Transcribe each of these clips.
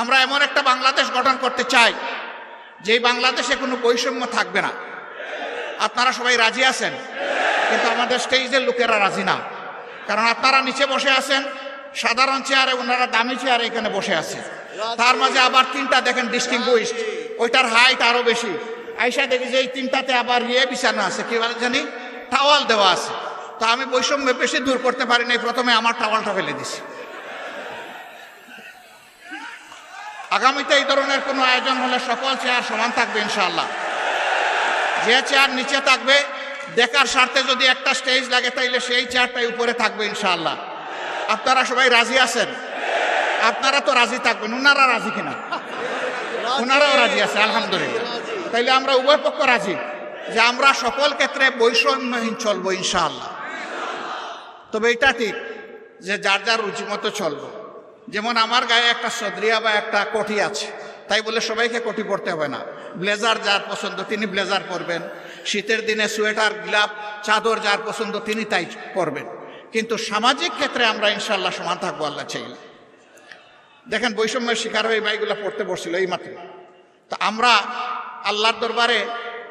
আমরা এমন একটা বাংলাদেশ গঠন করতে চাই, যেই বাংলাদেশে কোনো বৈষম্য থাকবে না। আপনারা সবাই রাজি আছেন? কিন্তু আমাদের স্টেজের লোকেরা রাজি না। কারণ আপনারা নিচে বসে আছেন, সাধারণ চেয়ারে ওনারা দামি চেয়ারে এখানে বসে আছে তার মাঝে আবার তিনটা দেখেন ডিস্টিংগুইস্ট ওইটার হাইট আরও বেশি। আইসা দেখি যে এই তিনটাতে আবার ইয়ে বিছানো আছে, কি বলে জানি? টাওয়াল দেওয়া আছে। তো আমি বৈষম্য বেশি দূর করতে পারি নাই প্রথমে আমার টাওয়ালটা ফেলে দিছি। আগামীতে এই ধরনের কোনো আয়োজন হলে সকল চেয়ার সমান থাকবে ইনশাআল্লাহ। যে চেয়ার নিচে থাকবে, দেখার স্বার্থে যদি একটা স্টেজ লাগে, তাইলে সেই চেয়ারটাই উপরে থাকবে ইনশাআল্লাহ। আপনারা সবাই রাজি আছেন? আপনারা তো রাজি থাকবেন ওনারা রাজি কিনা? ওনারাও রাজি আছে, আলহামদুলিল্লাহ। তাইলে আমরা উভয় পক্ষ রাজি যে আমরা সকল ক্ষেত্রে বৈষম্যহীন চলবো ইনশাআল্লাহ। তবে এটা ঠিক যে যার যার রুচিমতো চলবো। যেমন আমার গায়ে একটা সদরিয়া বা একটা কোটি আছে, তাই বলে সবাইকে কোটি পরতে হবে না। ব্লেজার যার পছন্দ তিনি ব্লেজার পরবেন। শীতের দিনে সোয়েটার, গ্লাভ, চাদর যার পছন্দ তিনি তাই পরবেন। কিন্তু সামাজিক ক্ষেত্রে আমরা ইনশাল্লাহ সমান থাকব আল্লাহ চাইলে দেখেন বৈষম্যের শিকার হয়ে ভাইগুলো পড়তে বসছিল এই মাত্র তা আমরা আল্লাহর দরবারে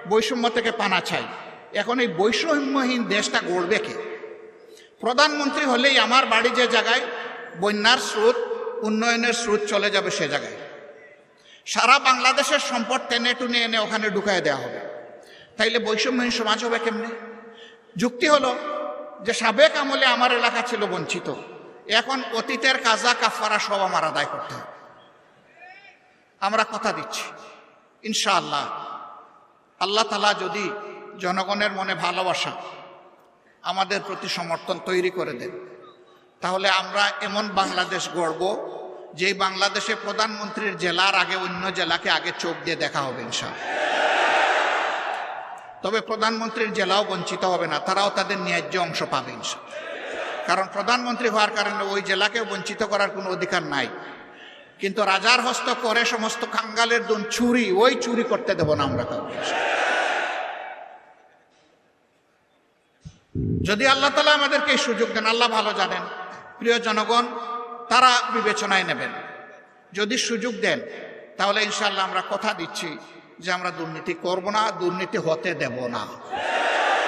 বৈষম্য থেকে পানা চাই। এখন এই বৈষম্যহীন দেশটা গড়বে কে? প্রধানমন্ত্রী হলেই আমার বাড়ি যে জায়গায় বন্যার স্রোত, উন্নয়নের স্রোত চলে যাবে সে জায়গায়। সারা বাংলাদেশের সম্পদ টেনে টুনে এনে ওখানে ঢুকায় দেওয়া হবে। তাইলে বৈষম্যহীন সমাজ হবে কেমনে? যুক্তি হলো যে সাবেক আমলে আমার এলাকা ছিল বঞ্চিত। এখন অতীতের কাজা কাফারা সব আমার আদায় করতে হবে। আমরা কথা দিচ্ছি। ইনশাআল্লাহ। আল্লাহ তালা যদি জনগণের মনে ভালোবাসা আমাদের প্রতি সমর্থন তৈরি করে দেন। তাহলে আমরা এমন বাংলাদেশ গড়ব, যে বাংলাদেশে প্রধানমন্ত্রীর জেলার আগে অন্য জেলাকে আগে চোখ দিয়ে দেখা হবে ইনশাল তবে প্রধানমন্ত্রীর জেলাও বঞ্চিত হবে না, তারাও তাদের ন্যায্য অংশ পাবে ইনশাল কারণ প্রধানমন্ত্রী হওয়ার কারণে ওই জেলাকে বঞ্চিত করার কোনো অধিকার নাই। কিন্তু রাজার হস্ত করে সমস্ত কাঙ্গালের দুন চুরি, ওই চুরি করতে দেব না আমরা কাউকে। যদি আল্লাহ তালা আমাদেরকে এই সুযোগ দেন, আল্লাহ ভালো জানেন। প্রিয় জনগণ, তারা বিবেচনায় নেবেন। যদি সুযোগ দেন, তাহলে ইনশাল্লাহ আমরা কথা দিচ্ছি যে আমরা দুর্নীতি করব না, দুর্নীতি হতে দেব না।